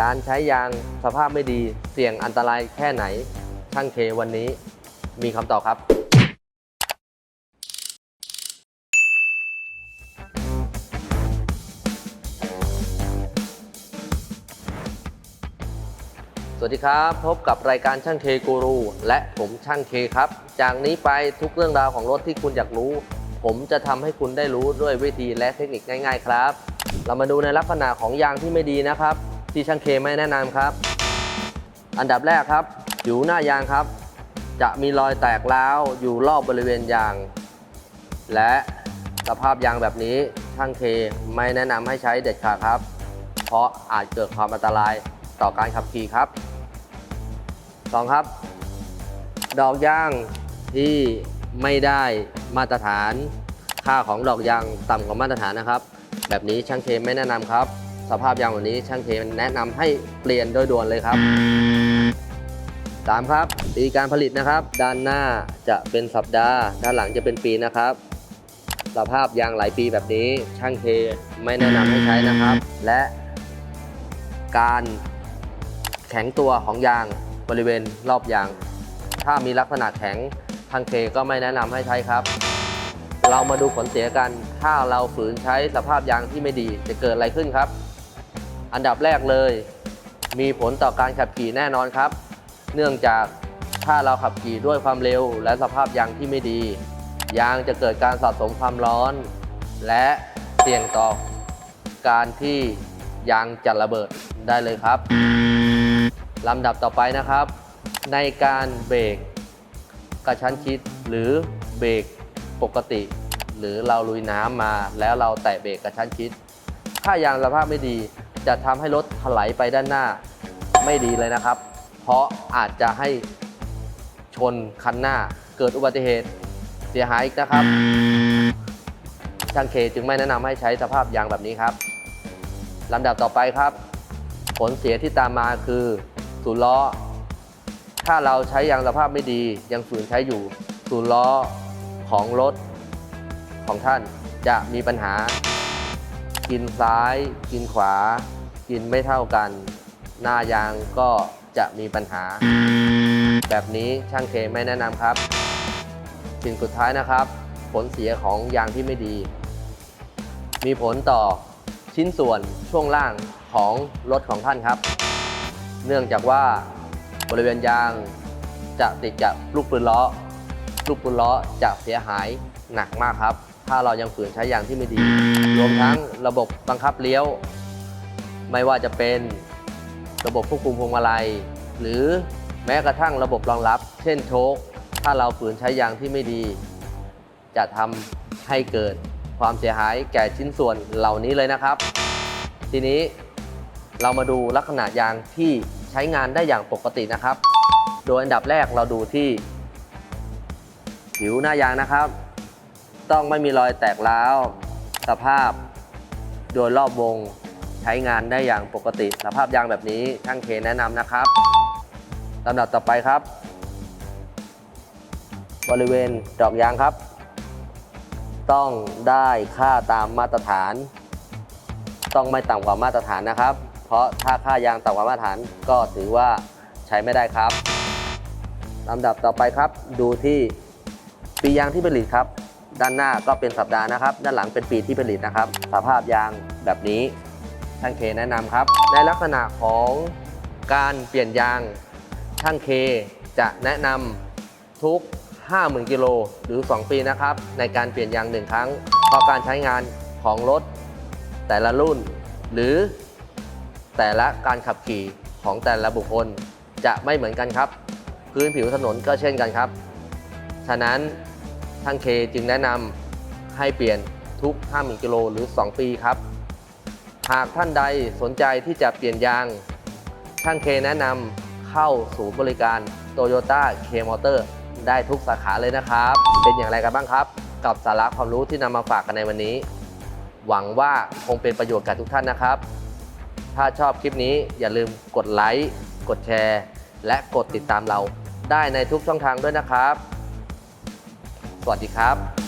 การใช้ยางสภาพไม่ดีเสี่ยงอันตรายแค่ไหน ช่างเควันนี้มีคำตอบครับสวัสดีครับ พบกับรายการช่างเคกูรูและผมช่างเคครับ จากนี้ไปทุกเรื่องราวของรถที่คุณอยากรู้ ผมจะทำให้คุณได้รู้ด้วยวิธีและเทคนิคง่าย ๆ ครับ เรามาดูในลักษณะของยางที่ไม่ดีนะครับ ที่ช่างเคไม่แนะนำครับ อันดับแรกครับผิวหน้ายางครับ จะมีรอยแตกร้าวอยู่รอบบริเวณยาง และสภาพยางแบบนี้ช่างเคไม่แนะนำให้ใช้เด็ดขาดครับ เพราะอาจเกิดความอันตรายต่อการขับขี่ครับ2ครับ ดอกยางที่ไม่ได้มาตรฐานค่าของดอกยางต่ำกว่ามาตรฐานนะครับ แบบนี้ช่างเคไม่แนะนำครับ สภาพยางแบบนี้ช่างเคแนะนำให้เปลี่ยนโดยด่วนเลยครับ 3 ครับปีการผลิตนะครับ ด้านหน้าจะเป็นสัปดาห์ ด้านหลังจะเป็นปีนะครับ สภาพยางหลายปีแบบนี้ช่างเคไม่แนะนำให้ใช้นะครับ และการแข็งตัวของยางบริเวณรอบยาง ถ้ามีลักษณะแข็งช่างเคก็ไม่แนะนำให้ใช้ครับ เรามาดูผลเสียกัน ถ้าเราฝืนใช้สภาพยางที่ไม่ดีจะเกิดอะไรขึ้นครับ อันดับแรกเลย มีผลต่อการขับขี่แน่นอนครับ เนื่องจากถ้าเราขับขี่ด้วยความเร็ว และสภาพยางที่ไม่ดี ยางจะเกิดการสะสมความร้อน และเสี่ยงต่อการที่ยางจะระเบิดได้เลยครับลำดับต่อไปนะครับ ในการเบรกกระชั้นชิดหรือเบรกปกติ หรือเราลุยน้ำมาแล้วเราแตะเบรกกระชั้นชิด ถ้ายางสภาพไม่ดี จะทำให้รถถลายไปด้านหน้าไม่ดีเลยนะครับ เพราะอาจจะให้ชนคันหน้าเกิดอุบัติเหตุเสียหายอีกนะครับช่างเคจึงไม่แนะนำให้ใช้สภาพยางแบบนี้ครับลำดับต่อไปครับ ผลเสียที่ตามมาคือศูนย์ล้อ ถ้าเราใช้ยางสภาพไม่ดียังฝืนใช้อยู่ศูนย์ล้อของรถของท่านจะมีปัญหา กินซ้าย กินขวา กินไม่เท่ากัน หน้ายางก็จะมีปัญหา แบบนี้ช่างเคไม่แนะนำครับ สิ่งสุดท้ายนะครับ ผลเสียของยางที่ไม่ดี มีผลต่อชิ้นส่วนช่วงล่างของรถของท่านครับ เนื่องจากว่าบริเวณยางจะติดกับลูกปืนล้อ ลูกปืนล้อจะเสียหายหนักมากครับ ถ้าเรายังฝืนใช้ยางที่ไม่ดี รวมทั้งระบบบังคับเลี้ยว ไม่ว่าจะเป็นระบบควบคุมพวงมาลัย หรือแม้กระทั่งระบบรองรับ เช่นโชคถ้าเราฝืนใช้ยางที่ไม่ดี จะทำให้เกิดความเสียหายแก่ชิ้นส่วนเหล่านี้เลยนะครับ ทีนี้เรามาดูลักษณะยางที่ใช้งานได้อย่างปกตินะครับ โดยอันดับแรกเราดูที่ ผิวหน้ายางนะครับ ต้องไม่มีรอยแตกร้าว สภาพ โดยรอบวง ช้งานได้อย่างปกติ สภาพยางแบบนี้ช่างเคแนะนำนะครับลำดับต่อไปครับ บริเวณดอกยางครับ ต้องได้ค่าตามมาตรฐาน ต้องไม่ต่ำกว่ามาตรฐานนะครับ เพราะถ้าค่ายางต่ำกว่ามาตรฐานก็ถือว่าใช้ไม่ได้ครับลำดับต่อไปครับ ดูที่ปียางที่ผลิตครับ ด้านหน้าก็เป็นสัปดาห์นะครับ ด้านหลังเป็นปีที่ผลิตนะครับ สภาพยางแบบนี้ ช่างเคแนะนำครับ ในลักษณะของการเปลี่ยนยางช่างเคจะแนะนำทุก 50,000กิโลหรือ 2 ปีนะครับ ในการเปลี่ยนยางหนึ่งครั้งเพราะการใช้งานของรถแต่ละรุ่น หรือแต่ละการขับขี่ของแต่ละบุคคลจะไม่เหมือนกันครับ พื้นผิวถนนก็เช่นกันครับ ฉะนั้นช่างเคจึงแนะนำให้เปลี่ยนทุก 50,000กิโลหรือ 2 ปีครับ หากท่านใดสนใจที่จะเปลี่ยนยาง ช่างเคแนะนำเข้าศูนย์บริการ Toyota K Motor ได้ทุกสาขาเลยนะครับ เป็นอย่างไรกันบ้างครับ กับสาระความรู้ที่นำมาฝากกันในวันนี้ หวังว่าคงเป็นประโยชน์กับทุกท่านนะครับ ถ้าชอบคลิปนี้อย่าลืมกดไลค์กดแชร์ และกดติดตามเราได้ในทุกช่องทางด้วยนะครับ สวัสดีครับ